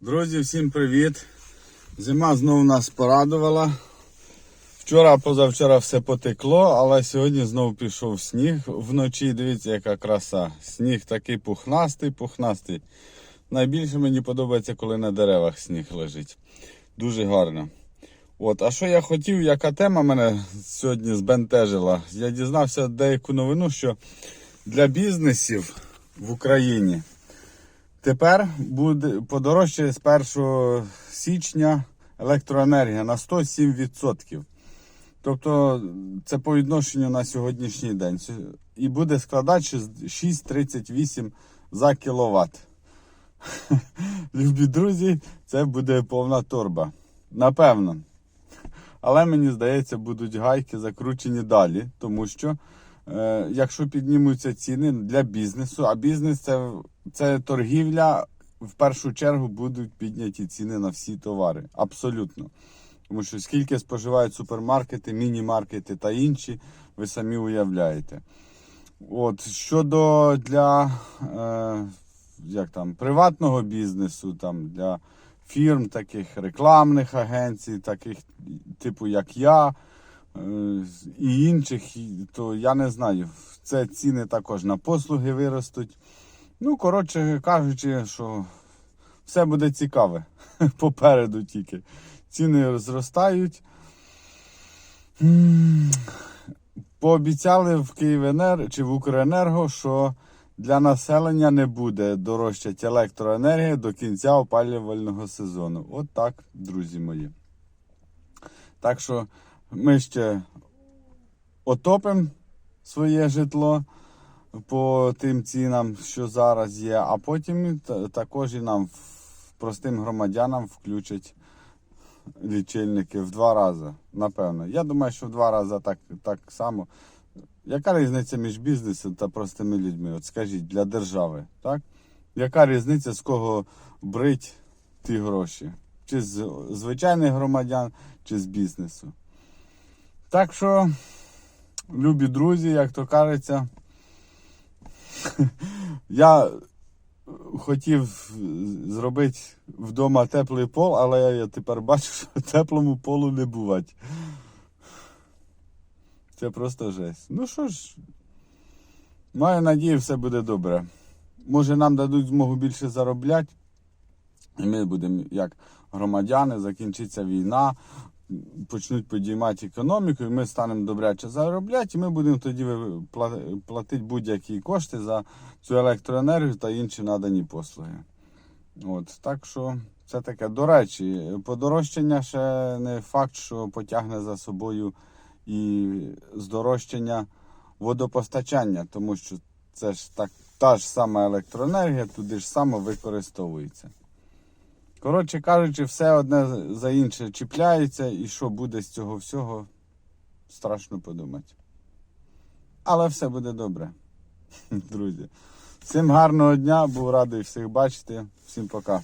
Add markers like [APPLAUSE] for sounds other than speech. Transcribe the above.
Друзі, всім привіт! Зима знову нас порадувала. Вчора, позавчора все потекло, але сьогодні знову пішов сніг вночі. Дивіться, яка краса. Сніг такий пухнастий, пухнастий. Найбільше мені подобається, коли на деревах сніг лежить. Дуже гарно. От, а що я хотів, яка тема мене сьогодні збентежила? Я дізнався деяку новину, що для бізнесів в Україні Тепер буде подорожчає з 1 січня електроенергія на 107%. Тобто це по відношенню на сьогоднішній день. І буде складати 6,38 за кіловат. [LAUGHS] Любі друзі, це буде повна торба. Напевно. Але мені здається, будуть гайки закручені далі, тому що е, якщо піднімуться ціни для бізнесу, а бізнес це, це торгівля, в першу чергу будуть підняті ціни на всі товари. Абсолютно. Тому що скільки споживають супермаркети, міні-маркети та інші, ви самі уявляєте. От, щодо для е, як там, приватного бізнесу, там, для фірм, таких рекламних агенцій, таких типу як я е, і інших, то я не знаю. Це ціни також на послуги виростуть. Ну, коротше кажучи, що все буде цікаве [LAUGHS] попереду тільки. Ціни зростають. Пообіцяли в Київенерго чи в Укренерго, що для населення не буде дорожчати електроенергія до кінця опалювального сезону. От так, друзі мої. Так що ми ще отопимо своє житло по тим цінам, що зараз є, а потім також і нам, простим громадянам, включать лічильники в два рази, напевно. Я думаю, що в два рази так, так само. Яка різниця між бізнесом та простими людьми? От скажіть, для держави, так? Яка різниця з кого брить ті гроші? Чи з звичайних громадян, чи з бізнесу? Так що, любі друзі, як то кажеться, [LAUGHS] я хотів зробити вдома теплий пол, але я тепер бачу, що теплому полу не бувати. Це просто жесть. Ну що ж, маю надію, все буде добре. Може, нам дадуть змогу більше заробляти, і ми будемо, як громадяни, закінчиться війна, почнуть підіймати економіку, і ми станемо добряче заробляти, і ми будемо тоді платити будь-які кошти за цю електроенергію та інші надані послуги. От, так що це таке. До речі, подорожчання ще не факт, що потягне за собою і здорожчання водопостачання, тому що це ж так, та ж сама електроенергія туди ж само використовується. Коротше кажучи, все одне за інше чіпляється, і що буде з цього всього, страшно подумати. Але все буде добре, [LAUGHS] друзі. Всім гарного дня, був радий всіх бачити. Всім пока.